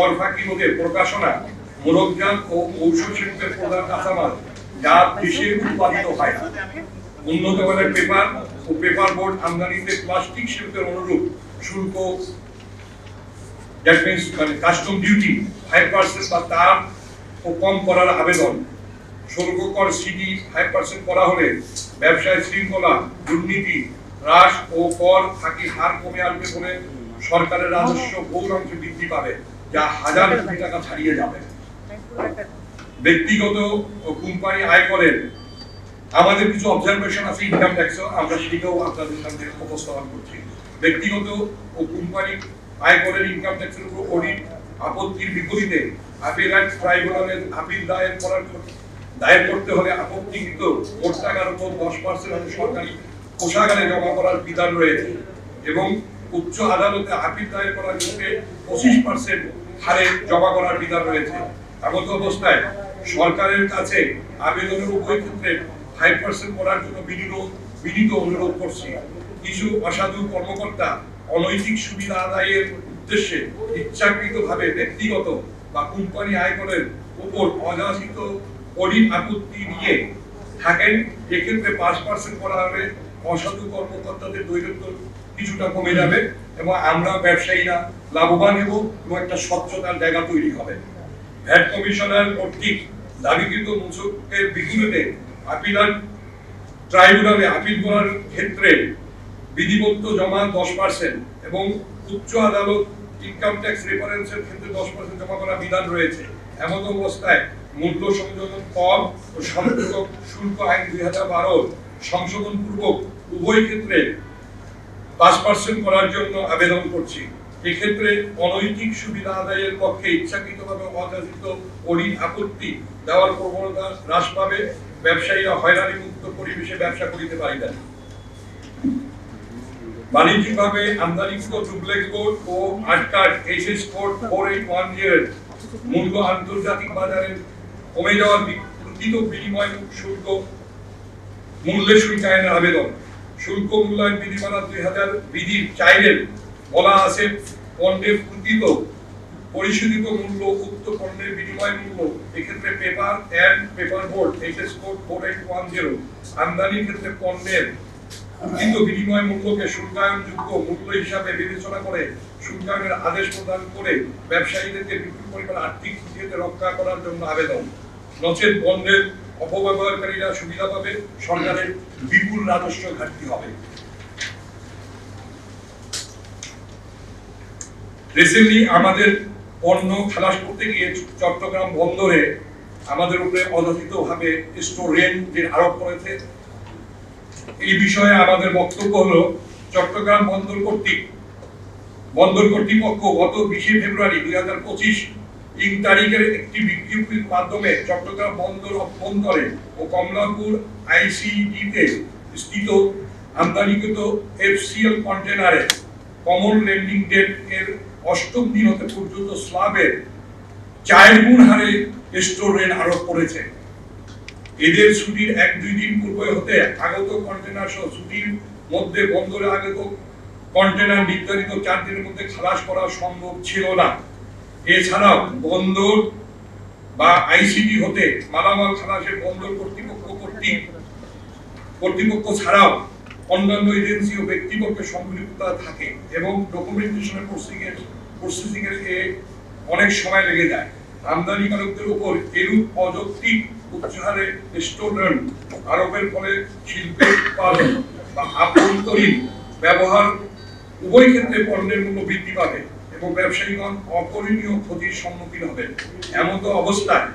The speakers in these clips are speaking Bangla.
কর ফাঁকি রোধে প্রকাশনা মোরগজাত ও ঔষধ শিল্পের প্রধান কাঁচামাল যা উৎপাদিত হয় উন্নত মানের পেপার ও পেপার বোর্ড আমদানিতে প্লাস্টিক শিল্পের অনুরূপ শুল্ক দ্যাট মিনস মানে কাস্টম ডিউটি ফাইভ পার্সেন্ট বা তার ও কম করার আবেদন। সিডি ফাইভ পার্সেন্ট করা হলে ব্যবসায় শৃঙ্খলা, দুর্নীতি, হ্রাস ও কর ফাঁকি হার কমে আসবে বলে সরকারের রাজস্ব বহু অংশে বৃদ্ধি পাবে। যা হাজার কোটি টাকা ছাড়িয়ে যাবে। ব্যক্তিগত কোম্পানি আয়করের আমাদের কিছু অবজারভেশন আছে ইনকাম ট্যাক্সও আমরা সেটাও আপনাদের সামনে উপস্থাপন করছি। ব্যক্তিগত ও কোম্পানি আয়করের ইনকাম ট্যাক্সের উপর অডিট আপত্তির বিপরীতে আপিলাট ট্রাইব্যুনালের আপিল দায়ের করার দায়ের করতে হলে আপত্তিকৃত মোট টাকার উপর দশ পার্সেন্ট সরকারি কোষাগারে জমা করার বিধান রয়েছে। এবং উচ্চ আদালতে আপিল দায়ের করার ক্ষেত্রে পঁচিশ পার্সেন্ট হারে জমা করার বিধান রয়েছে। এমত অবস্থায় সরকারের কাছে আবেদনের উভয় ক্ষেত্রে ফাইভ পার্সেন্ট করার জন্য বিনীত বিনীত অনুরোধ করছি। কিছু অসাধু কর্মকর্তা অনৈতিক সুবিধা আদায়ের উদ্দেশ্যে ইচ্ছাকৃতভাবে ব্যক্তিগত বা কোম্পানি আয়করের উপর অযাচিত অডিট আপত্তি নিয়ে থাকেন, এক্ষেত্রে পাঁচ পার্সেন্ট করা হবে অসাধু কর্মকর্তাদের দৈরত্ব কিছুটা কমে যাবে। এবং আমরা ব্যবসায়ীরা লাভবান হব এবং একটা স্বচ্ছতার জায়গা তৈরি হবে। ভ্যাট কমিশনার কর্তৃক দাবিকৃত মূসকের বিঘ্নতে আপিলার ট্রাইব্যুনালে আপিল করার ক্ষেত্রে বিধিবদ্ধ জমা দশ পার্সেন্ট এবং উচ্চ আদালত ইনকাম ট্যাক্স রেফারেন্সের ক্ষেত্রে দশ পার্সেন্ট জমা করার বিধান রয়েছে। এমন অবস্থায় মূল্য সংযোজন কর ও সংযোজক শুল্ক আইন দুই হাজার বারো সংশোধন পূর্বক উভয় ক্ষেত্রে পাঁচ পার্সেন্ট করার জন্য আবেদন করছি। এক্ষেত্রে অনৈতিক সুবিধা আদায়ের পক্ষে ইচ্ছাকৃতভাবে অযাচিত আপত্তি দেওয়ার প্রবণতা হ্রাস পাবে। ব্যবসায়ীরা হয়রানি মুক্ত পরিবেশে ব্যবসা করিতে বাণিজ্যিকভাবে আমদানিকৃত ডুপ্লেক্স কোড ও আটকাট HS code four eight one zero মূল্য আন্তর্জাতিক বাজারে কমে যাওয়ার বিনিময় শুল্ক মূল্যের শুল্ক আইনের আবেদন। শুল্ক মূল্যায়ন বিধিমালা দুই হাজার বিধির চাইলেন। বলা আছে, পণ্যের প্রকৃত পরিশোধিত মূল্য, উক্ত পণ্যের বিনিময় মূল্য। এক্ষেত্রে paper and paper board HS code four eight one zero আমদানির ক্ষেত্রে পণ্যের প্রকৃত বিনিময় মূল্যকে শুল্কায়নযোগ্য মূল্য হিসাবে বিবেচনা করে শুল্কায়নের আদেশ প্রদান করে ব্যবসায়ীদেরকে বিপুল পরিমাণ আর্থিক ক্ষতি রক্ষা করার জন্য আবেদন। নচেত পণ্যের অপব্যবহারকারীরা সুবিধা পাবে, সরকারের বিপুল রাজস্ব ঘাটতি হবে। রিসেন্টলি আমাদের পণ্য খালাস করতে গিয়ে চট্টগ্রাম বন্দরে আমাদের উপরে অযাচিত ভাবে স্টোর রেন্টের আরোপ করেছে। এই বিষয়ে আমাদের বক্তব্য হলো, চট্টগ্রাম বন্দর কর্তৃক বন্দর কর্তৃপক্ষ গত বিশে ফেব্রুয়ারি দুই হাজার পঁচিশ তিন তারিখের একটি বিজ্ঞপ্তির মাধ্যমে চট্টগ্রাম বন্দর অভ্যন্তরে ও কমলাপুর আইসিডিতে স্থিত আমদানিকৃত এফসিএল কন্টেনারে কমন ল্যান্ডিং ডেট এর অষ্টম দিন হতে পর্যন্ত স্লাবের চার গুণ হারে স্টোর রেট আরোপ করেছে। এদের ছুটির এক দুই দিন পূর্বে হতে আগত কন্টেনার সহ ছুটির মধ্যে বন্দরে আগত কন্টেনার নির্ধারিত চার দিনের মধ্যে খালাস করা সম্ভব ছিল না। এছাড়াও বন্দর বা আইসিডি হতে মালামাল বন্দর কর্তৃপক্ষ কর্তৃক কর্তৃপক্ষ ছাড়াও অন্যান্য এজেন্সি ও ব্যক্তিপক্ষের সম্পৃক্ততা থাকে এবং ডকুমেন্টেশনের অনেক সময় লেগে যায়। আমদানিকারকদের উপর এরূপ অযৌক্তিক উচ্চহারে আরোপের ফলে শিল্পের উৎপাদন বা আভ্যন্তরীণ ব্যবহার উভয় ক্ষেত্রে পণ্যের মূল্য বৃদ্ধি পাবে। এবং ব্যবসায়ীগণ অপরিণীয় ক্ষতির সম্মুখীন হবে এমত অবস্থায়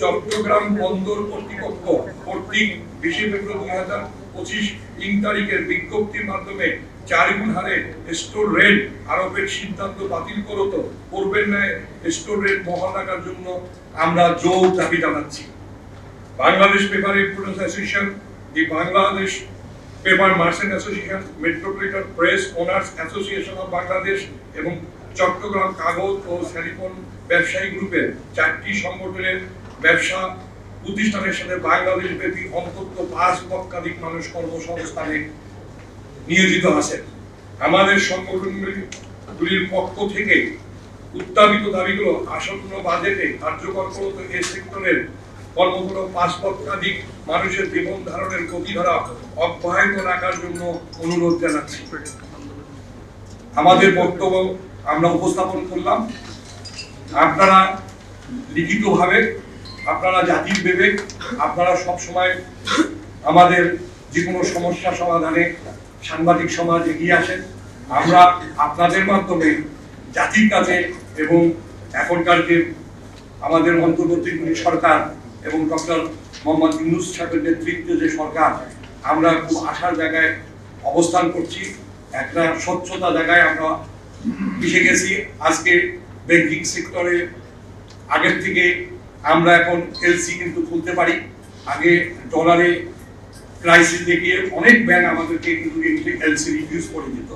চট্টগ্রাম বন্দর কর্তৃপক্ষ কর্তৃক বিশে ফেব্রুয়ারি দুই হাজার পঁচিশ তিন তারিখের বিজ্ঞপ্তির মাধ্যমে চার গুণ হারে স্টোর রেট আরোপের সিদ্ধান্ত বাতিল করত করবেন না স্টোর রেট বহাল রাখার জন্য আমরা জোর দাবি জানাচ্ছি। Bangladesh paper importers association, the Bangladesh paper merchant association, metropolitan press owners association of Bangladesh এবং চট্টগ্রাম কাগজ ও স্যারিফোন ব্যবসায়ী গ্রুপের চারটি সংগঠনের ব্যবসা প্রতিষ্ঠানের সাথে বাংলাদেশ ব্যাপী অন্তত পাঁচ লক্ষাধিক মানুষ কর্মসংস্থানে নিয়োজিত আছেন আমাদের সংগঠনগুলির পক্ষ থেকে উত্থাপিত দাবিগুলো আসন্ন বাজেটে কার্যকর করতে এই সেক্টরের কর্মগুলো পাঁচ লক্ষাধিক মানুষের জীবন ধারণের গতিধারা অব্যাহত রাখার জন্য অনুরোধ জানাচ্ছি। আমাদের বক্তব্য আমরা উপস্থাপন করলাম। আপনারা লিখিতভাবে, আপনারা জাতির বিবেক, আপনারা সব সময় আমাদের যে কোনো সমস্যা সমাধানে সাংবাদিক সমাজ এগিয়ে আসেন। আমরা আপনাদের মাধ্যমে জাতির কাছে এবং এখনকার যে আমাদের অন্তর্বর্তীকালীন সরকার এবং ডক্টর মোহাম্মদ ইউনুস সাহেবের নেতৃত্বে যে সরকার, আমরা খুব আশার জায়গায় অবস্থান করছি। একটা স্বচ্ছতা জায়গায় আমরা মিশে গেছি। আজকে ব্যাংকিং সেক্টরে আগের থেকে আমরা এখন এলসি কিন্তু খুলতে পারি। আগে ডলারে ক্রাইসিস দেখিয়ে অনেক ব্যাংক আমাদেরকে কিন্তু এলসি রিডিউস করে দিত।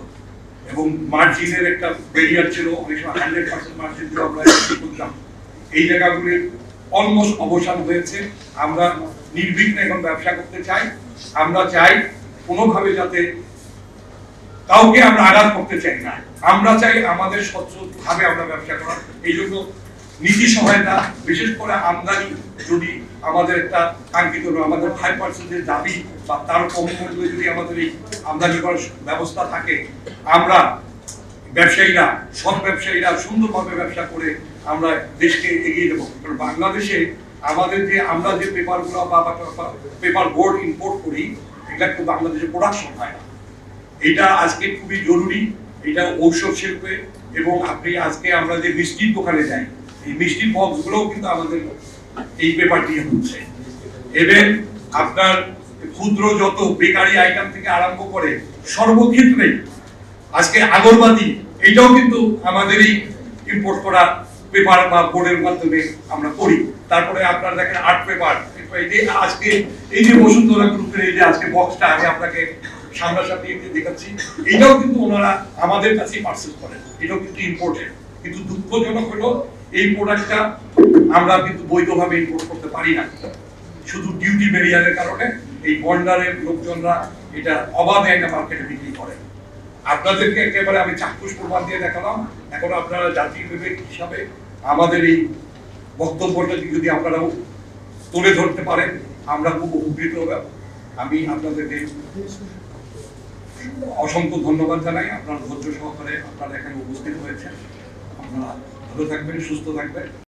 এবং মার্জিনের একটা ব্যারিয়ার ছিল, অনেক সময় হান্ড্রেড পার্সেন্ট মার্জিন দিয়ে আমরা খুলতাম। এই জায়গাগুলির অলমোস্ট অবসান হয়েছে। আমরা নির্বিঘ্নে এখন ব্যবসা করতে চাই। আমরা চাই কোনোভাবে যাতে কাউকে আমরা আঘাত করতে চাই না। আমরা চাই আমাদের স্বচ্ছভাবে আমরা ব্যবসা করার। এই জন্য নীতি সহায়তা, বিশেষ করে আমদানি যদি আমাদের একটা কাঙ্ক্ষিত আমাদের ফাইভ পার্সেন্টের দাবি বা তার কম মূল্যে যদি আমাদের এই আমদানি করার ব্যবস্থা থাকে, আমরা ব্যবসায়ীরা, সৎ ব্যবসায়ীরা সুন্দরভাবে ব্যবসা করে আমরা দেশকে এগিয়ে দেবো কারণ বাংলাদেশে আমাদের যে আমরা যে পেপারগুলো বা পেপার বোর্ড ইম্পোর্ট করি এটা কিন্তু বাংলাদেশে প্রোডাকশন হয় না। এটা আজকে খুবই জরুরি, এটা ঔষধ শিল্পে এবং আপনি আজকে আমরা যে মিষ্টির দোকানে যাই, এই মিষ্টির বক্সগুলোও কিন্তু আমাদের এই পেপার দিয়ে হচ্ছে। এবং আপনার ক্ষুদ্র যত বেকারি আইটেম থেকে আরম্ভ করে সর্বক্ষেত্রে আজকে আগরবাতি, এটাও কিন্তু আমাদের এই ইম্পোর্ট করা পেপার বা বোর্ডের মাধ্যমে আমরা করি। তারপরে আপনারা দেখেন আর্ট পেপার আজকে, এই যে বসুন্ধরা গ্রুপের এই যে আজকে বক্সটা আমি আপনাকে সামনাসামনি দেখাচ্ছি। এটাও কিন্তু ওনারা আমাদের কাছেই পার্সেল করেন। এটাও কিন্তু কিন্তু দুঃখজনক হলো, এই প্রোডাক্টটা আমরা কিন্তু বৈধভাবে ইম্পোর্ট করতে পারি না। শুধু ডিউটি ব্যারিয়ারের কারণে এই বন্ডারের লোকজনরা এটা অবাধে একটা মার্কেটে বিক্রি করে। আপনাদেরকে একেবারে আমি চাক্ষুষ প্রমাণ দিয়ে দেখালাম। এখন আপনারা জাতীয় হিসাবে আমাদের এই বক্তব্যটা যদি আপনারা তুলে ধরতে পারেন, আমরা খুব উপকৃত হব। আমি আপনাদেরকে অসংখ্য ধন্যবাদ জানাই আপনার ধৈর্য সহকারে আপনারা এখানে উপস্থিত হয়েছেন। আপনারা ভালো থাকবেন, সুস্থ থাকবেন।